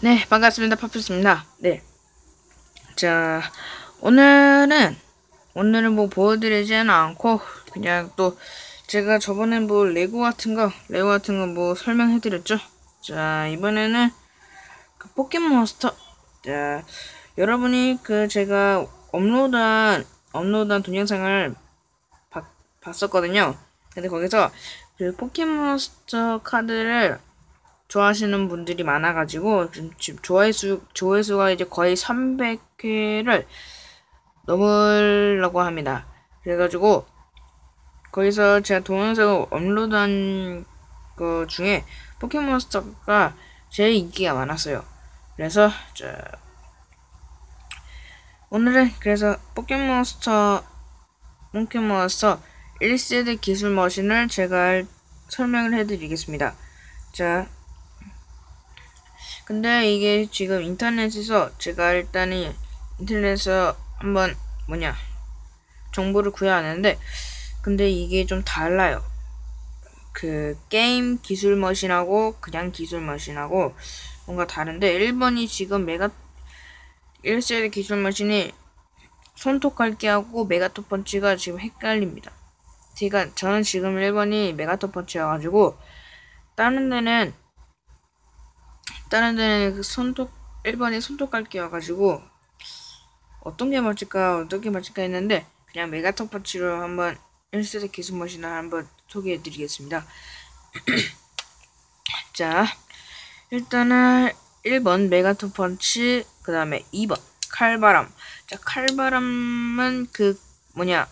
네, 반갑습니다. 파프스입니다. 네. 자, 오늘은, 오늘은 뭐 보여드리지는 않고, 그냥 또, 제가 저번에 뭐 레고 같은 거, 레고 같은 거 뭐 설명해드렸죠? 자, 이번에는 그 포켓몬스터. 자, 여러분이 그 제가 업로드한, 업로드한 동영상을 바, 봤었거든요. 근데 거기서 그 포켓몬스터 카드를 좋아하시는 분들이 많아가지고 지금 조회수 조회수가 이제 거의 300회를 넘으려고 합니다. 그래가지고 거기서 제가 동영상을 업로드한 거 중에 포켓몬스터가 제일 인기가 많았어요. 그래서 자 오늘은 그래서 포켓몬스터 포켓몬스터 1세대 기술 머신을 제가 설명을 해드리겠습니다. 자, 근데 이게 지금 인터넷에서 제가 일단은 인터넷에서 한번 뭐냐 정보를 구해야 하는데 근데 이게 좀 달라요. 그 게임 기술 머신하고 그냥 기술 머신하고 뭔가 다른데 1번이 지금 메가 1세대 기술 머신이 손톱 깎기하고 메가토 펀치가 지금 헷갈립니다. 제가 저는 지금 1번이 메가토 펀치여가지고 다른 데는 다른 데는 그 손톱 1번이 손톱 깎기여가지고 어떤 게 맞을까 어떤 게 맞을까 했는데 그냥 메가토 펀치로 한번 1세대 기술 머신을 한번 소개해드리겠습니다. 자 일단은 1번 메가토 펀치 그 다음에 2번 칼바람 자 칼바람은 그 뭐냐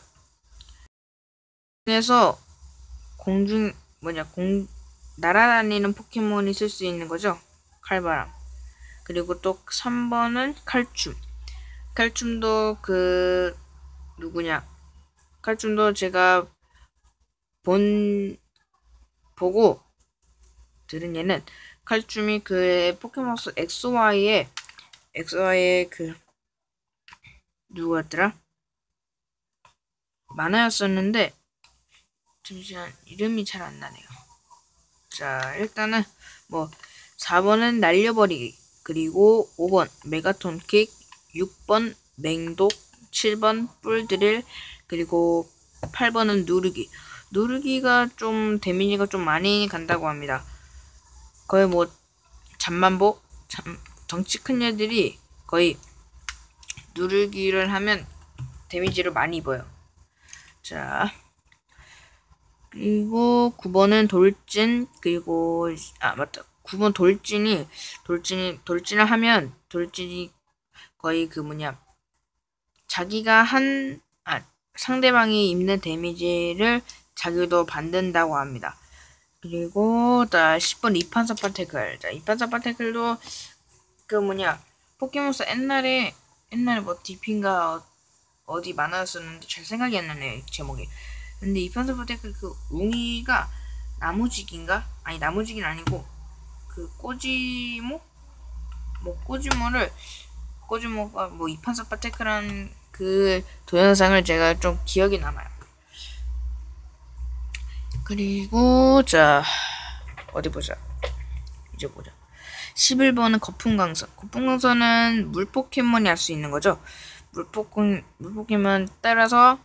에서 공중 뭐냐 공 날아다니는 포켓몬이 쓸 수 있는 거죠. 칼바람. 그리고 또 3번은 칼춤. 칼춤도 그 누구냐? 칼춤도 제가 본 보고 들은 얘는 칼춤이 그 포켓몬스 엑소와이의 엑소와이의 그 누구였더라? 만화였었는데 잠시만 이름이 잘 안 나네요. 자 일단은 뭐 4번은 날려버리기. 그리고 5번 메가톤 킥. 6번 맹독. 7번 뿔드릴. 그리고 8번은 누르기. 누르기가 좀 데미지가 좀 많이 간다고 합니다. 거의 뭐 잠만보 잠, 덩치 큰 애들이 거의 누르기를 하면 데미지를 많이 입어요. 자 그리고 9번은 돌진. 그리고 아 맞다 9번 돌진이 돌진이 돌진을 하면 돌진이 거의 그 뭐냐 자기가 한 아, 상대방이 입는 데미지를 자기도 받는다고 합니다. 그리고 자 10번 이판사 파테클 자 이판사 파테클도 그 뭐냐 포켓몬스 옛날에 옛날에 뭐 디핀가 어디 만화였었는데 잘 생각이 안 나네요 제목이 근데 이편서 포테클 그 웅이가 나무지기인가? 아니 나무지기는 아니고 그 꼬지모? 뭐 꼬지모를 꼬지모가 뭐 이판서 파테크라는 그 동영상을 제가 좀 기억이 남아요. 그리고 자 어디 보자. 이제 보자. 11번은 거품강선. 거품강선은 물 포켓몬이 할 수 있는 거죠. 물 포켓 물 포켓몬 따라서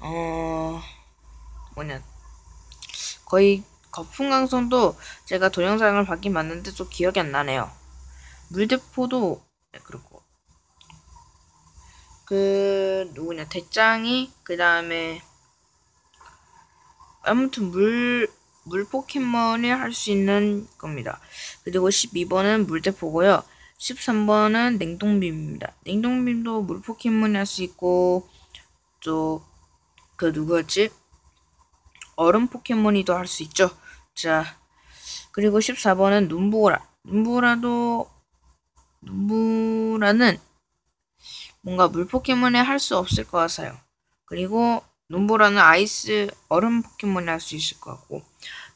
어 뭐냐 거의 거품강선도 제가 동영상을 봤긴 봤는데 좀 기억이 안 나네요. 물대포도 네, 그렇고 그 누구냐 대짱이 그 다음에 아무튼 물, 물 포켓몬이 할 수 있는 겁니다. 그리고 12번은 물대포고요. 13번은 냉동빔입니다. 냉동빔도 물 포켓몬이 할 수 있고 또 그 누구였지? 얼음 포켓몬이도 할 수 있죠. 자, 그리고 14번은 눈보라. 눈보라도 눈보라는 뭔가 물 포켓몬에 할 수 없을 것 같아요. 그리고 눈보라는 아이스 얼음 포켓몬이 할 수 있을 것 같고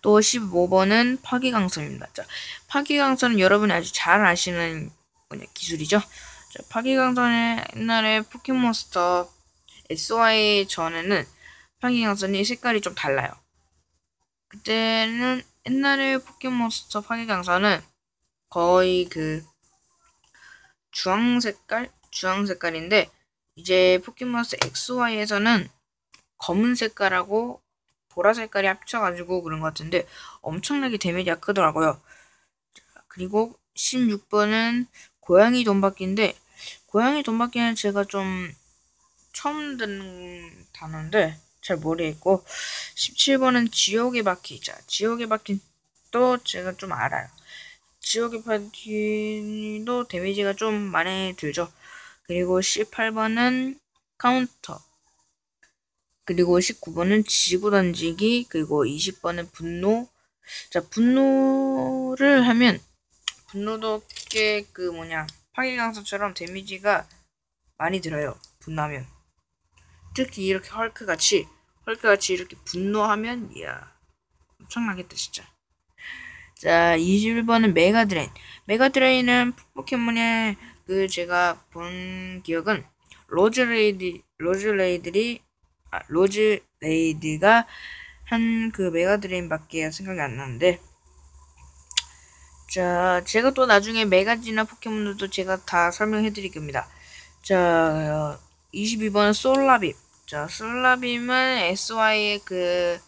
또 15번은 파기강선입니다. 자, 파기강선은 여러분이 아주 잘 아시는 뭐냐, 기술이죠. 자, 파기강선은 옛날에 포켓몬스터 SY 전에는 파기강선이 색깔이 좀 달라요. 그때는 옛날에 포켓몬스터 파괴 강사는 거의 그 주황 색깔 주황 색깔인데 이제 포켓몬스터 XY에서는 검은 색깔하고 보라 색깔이 합쳐가지고 그런 것 같은데 엄청나게 데미지가 크더라고요. 그리고 16번은 고양이 돈바퀴인데 고양이 돈바퀴는 제가 좀 처음 듣는 단어인데 잘 모르겠고 17번은 지옥의 바퀴 자. 지옥의 바퀴도 제가 좀 알아요. 지옥의 바퀴도 데미지가 좀 많이 들죠. 그리고 18번은 카운터. 그리고 19번은 지구 던지기. 그리고 20번은 분노. 자 분노를 하면 분노도 꽤 그 뭐냐 파괴강사처럼 데미지가 많이 들어요. 분노하면 특히 이렇게 헐크같이 헐크같이 이렇게 분노하면 이야 엄청나겠다 진짜. 자 21번은 메가드레인. 메가드레인은 포켓몬의 그 제가 본 기억은 로즈레이드 로즈레이들이 아, 로즈레이드가 한 그 메가드레인밖에 생각이 안 나는데. 자 제가 또 나중에 메가지나 포켓몬들도 제가 다 설명해 드릴 겁니다. 자 22번 솔라빔 자 솔라빔은 SY의 그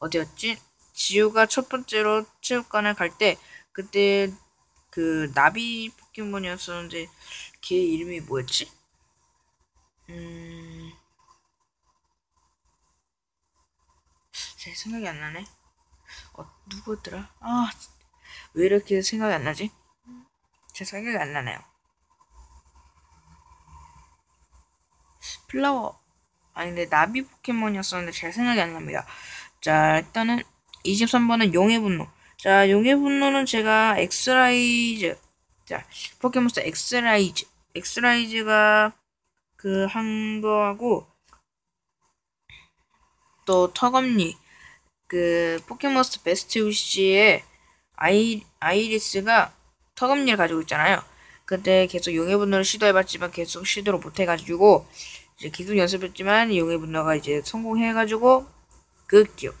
어디였지 지우가 첫 번째로 체육관을 갈 때 그때 그 나비 포켓몬이었었는데 걔 이름이 뭐였지? 음... 제 생각이 안 나네. 어, 누구였더라? 아, 왜 이렇게 생각이 안 나지? 제 생각이 안 나네요. 플라워. 아니, 근데 나비 포켓몬이었었는데 잘 생각이 안 납니다. 자, 일단은 23번은 용의 분노. 자, 용의 분노는 제가 엑스라이즈. 자, 포켓몬스터 엑스라이즈. 엑스라이즈가 그 한 거하고 또 턱없니 그 포켓몬스터 베스트 위시의 아이, 아이리스가 턱없니를 가지고 있잖아요. 그때 계속 용의 분노를 시도해봤지만 계속 시도를 못해가지고 이제 계속 연습했지만 용의 분노가 이제 성공해가지고 그 기억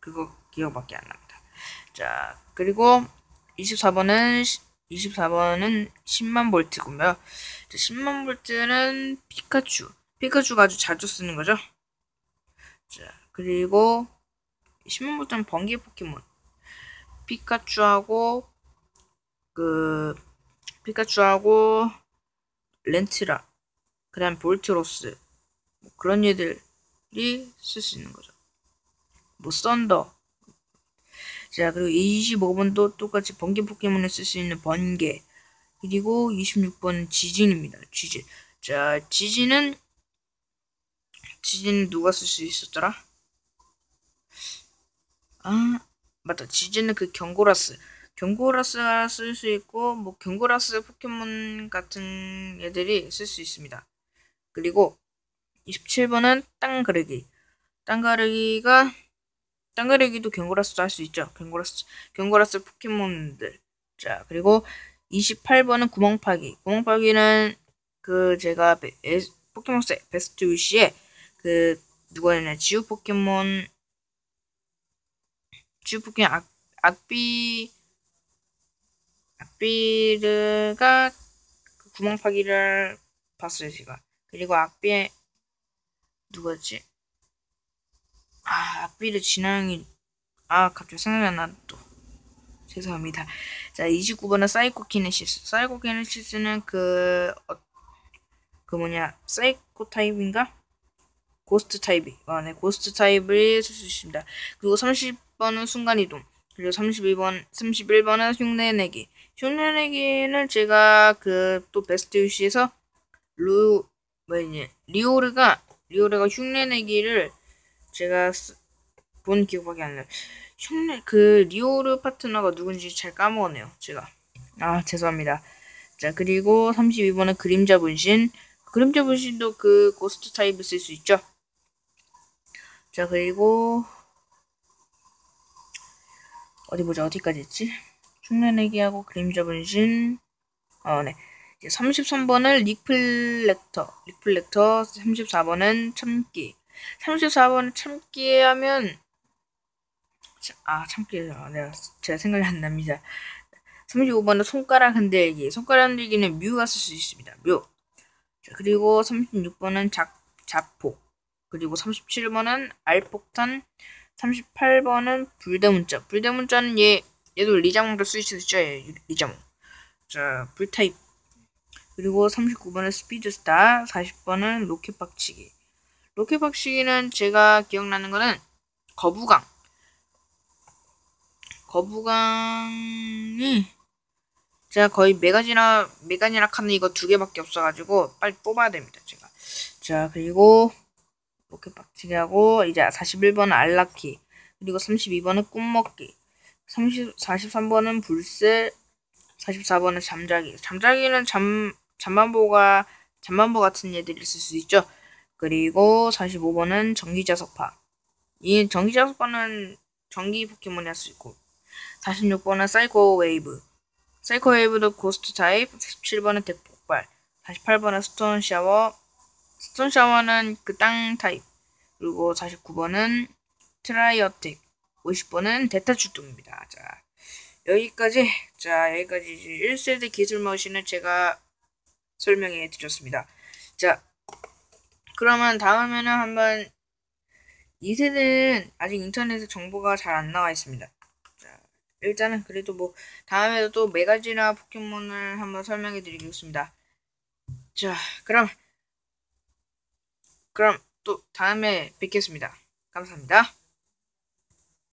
그거 기억밖에 안 납니다. 자 그리고 24번은 24번은 10만 볼트고요. 10만 볼트는 피카츄 피카츄가 아주 자주 쓰는 거죠. 자 그리고 10만부터는 번개 포켓몬. 피카츄하고, 그, 피카츄하고, 렌트라, 그 다음 볼트로스, 뭐 그런 애들이 쓸 수 있는 거죠. 뭐, 썬더. 자, 그리고 25번도 똑같이 번개 포켓몬을 쓸수 있는 번개. 그리고 26번은 지진입니다. 지진. 자, 지진은, 지진 누가 쓸 수 있었더라? 아, 맞다. 지진은 그 경고라스. 경고라스가 쓸 수 있고, 뭐, 경고라스 포켓몬 같은 애들이 쓸 수 있습니다. 그리고 27번은 땅 가르기. 땅 가르기가, 땅 가르기도 경고라스도 할 수 있죠. 경고라스, 경고라스 포켓몬들. 자, 그리고 28번은 구멍 파기. 구멍 파기는 그 제가 포켓몬스터 베스트 위시에 그 누구였냐 지우 포켓몬 주부의 악, 악비 악비르가 그 구멍 파기를 봤어요 제가 그리고 악비의 누구였지? 아 악비르 진앙이 아 갑자기 생각이 안 나 또 죄송합니다 자 29번은 사이코키네시스 사이코키네시스는 그 어, 그 뭐냐 사이코 타입인가? 고스트 타입이 아, 네 고스트 타입을 쓸 수 있습니다 그리고 30 10번은 순간이동. 그리고 32번, 31번은 흉내내기. 흉내내기는 제가 그 또 베스트 유시에서 루, 뭐니, 리오르가, 리오르가 흉내내기를 제가 본 기억밖에 안 나요. 흉내, 그 리오르 파트너가 누군지 잘 까먹었네요. 제가. 아, 죄송합니다. 자, 그리고 32번은 그림자 분신. 그림자 분신도 그 고스트 타입을 쓸 수 있죠. 자, 그리고 어디 보자 어디까지 있지? 흉내내기하고 그림자 분신 어, 네. 이제 33번은 리플렉터 리플렉터 34번은 참기 34번은 참기 하면 참, 아, 참기요. 내가, 제가 생각이 안 납니다. 35번은 손가락 흔들기. 손가락 흔들기는 뮤가 쓸 수 있습니다. 뮤. 자, 그리고 36번은 작, 자폭. 그리고 37번은 알폭탄. 38번은 불대문자. 불대문자는 얘, 얘도 리자몽도 쓸 수 있죠. 얘, 리자몽. 자, 불타입. 그리고 39번은 스피드스타. 40번은 로켓 박치기. 로켓 박치기는 제가 기억나는 거는 거부강. 거부강이 제가 거의 메가지나 메가지나 카는 이거 두 개밖에 없어가지고 빨리 뽑아야 됩니다 제가 자 그리고 로켓 박치기 하고 이제 41번은 알라키 그리고 32번은 꿈먹기 30, 43번은 불새 44번은 잠자기 잠자기는 잠 잠만보가 잠만보 같은 애들이 있을 수 있죠 그리고 45번은 전기자석파 이 전기자석파는 전기 포켓몬이 할 수 있고 46번은 사이코 웨이브. 사이코 웨이브도 고스트 타입. 47번은 대폭발. 48번은 스톤 샤워. 스톤 샤워는 그 땅 타입. 그리고 49번은 트라이 어택. 50번은 대타 출동입니다. 자, 여기까지. 자, 여기까지 1세대 기술 머신을 제가 설명해 드렸습니다. 자, 그러면 다음에는 한번 2세대는 아직 인터넷에 정보가 잘 안 나와 있습니다. 일단은 그래도 뭐 다음에도 또 메가지나 포켓몬을 한번 설명해 드리겠습니다. 자, 그럼 그럼 또 다음에 뵙겠습니다. 감사합니다.